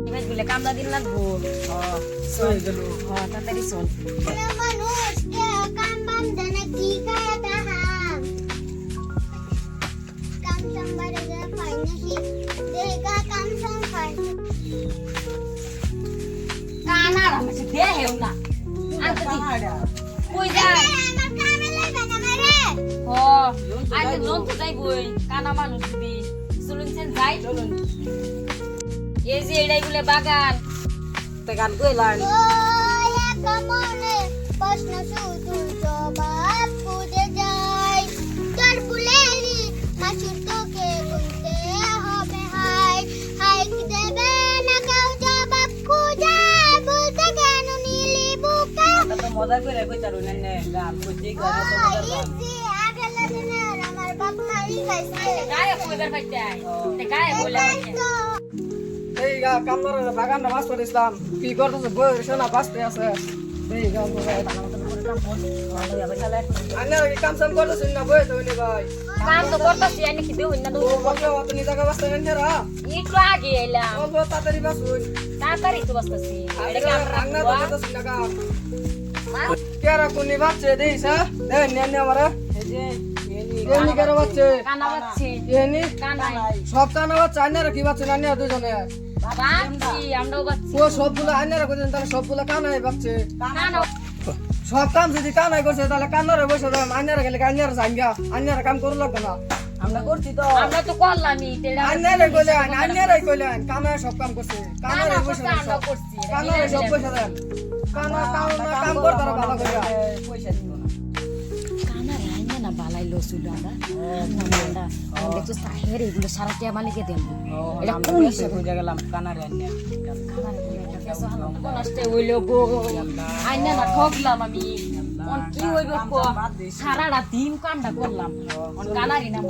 এবার বলে কামলা দিন চলে। গেল তাড়াতাড়ি চল। মানুষ কাম বাম জানে কি কায়া তাহাম কাম সম্বারে যা পাই নাকি দেখা কাম সম কানা রামাছে দে হেউ না আনতে দি কই যা আমার কামে লাগবে। না মারে হ আজ লোন তো যাই কানা মানুষ দি চলুন যাই। চলুন যে এটাই বলে বাগান। তে গান কইলাম ও এক মনে প্রশ্ন শুধু জবাব খুঁজে যায়। তোর বুলেরি মাসুর তোকে বলতে হবে হাই। হাই দেবে না কেউ জবাব খুঁজে? বলতে কেন নিলি বুকে? তো মজা করে কইতারু না নে গান কইতে গান তো মজার আগের দিনের আমার বাপ মারি গাইছে গায়ে কইবার পাইতে আই তো এই গা কামনার বাগানটা বাস করে ইসলাম কি করতেছে? বই সোনা বাসতে আছে। এই গা আন্নার কি কাম সাম করতেছেন না বই তো ভাই। কাম তো করতাছি আমি কি দেউ না ও দেউ বকলে অতনি জায়গা বাসতে নেন রা। একটু আগে এলাম অল্প তাড়াতাড়ি বাসুন তাড়াতাড়ি তো বসতাছি এটা কি আমরা রান্না রাখব না কাম? কেরা কোনি বাচ্চে দেইছ নেন নে আমারে। এই যে এনি কেরা বাচ্চে। কানা বাচ্চি। এনি কানাই। সব কানা বাচ্চা আন্নারা কি বাচ্চে না দুজনে। বাচ্চি আমরাও বাচ্চি ও সবগুলো আন্নারা কইছেন তাহলে সবগুলো কানাই বাচ্চে সব কাম যদি কানাই করছে তাহলে কান্নারে বসে দাম আন্নারা গেলে আন্নারা জাঙ্গা আন্নারা কাম করু লাগবে না। আমরা করছি তো। আমরা তো করলামই তেরা আন্নারে কইলেন আন্নারাই কইলেন কানায় সব কাম করছে কানারে কানা বসে আমরা। করছি কানারে সব পয়সা দেন কানা কাম না কাম করতারা ভালো করে পয়সা দিব না। কানা রে আইনা না বালাই লসুল আমরা দেখছ সাহের এগুলো সারা টিয়া মালিকে দেন এটা কোন হিসাবে? বুঝে গেলাম কানারে গো? আইনা না ঠকলাম আমি। কি হইব সারাটা দিন কামটা করলাম। কোন কানারি না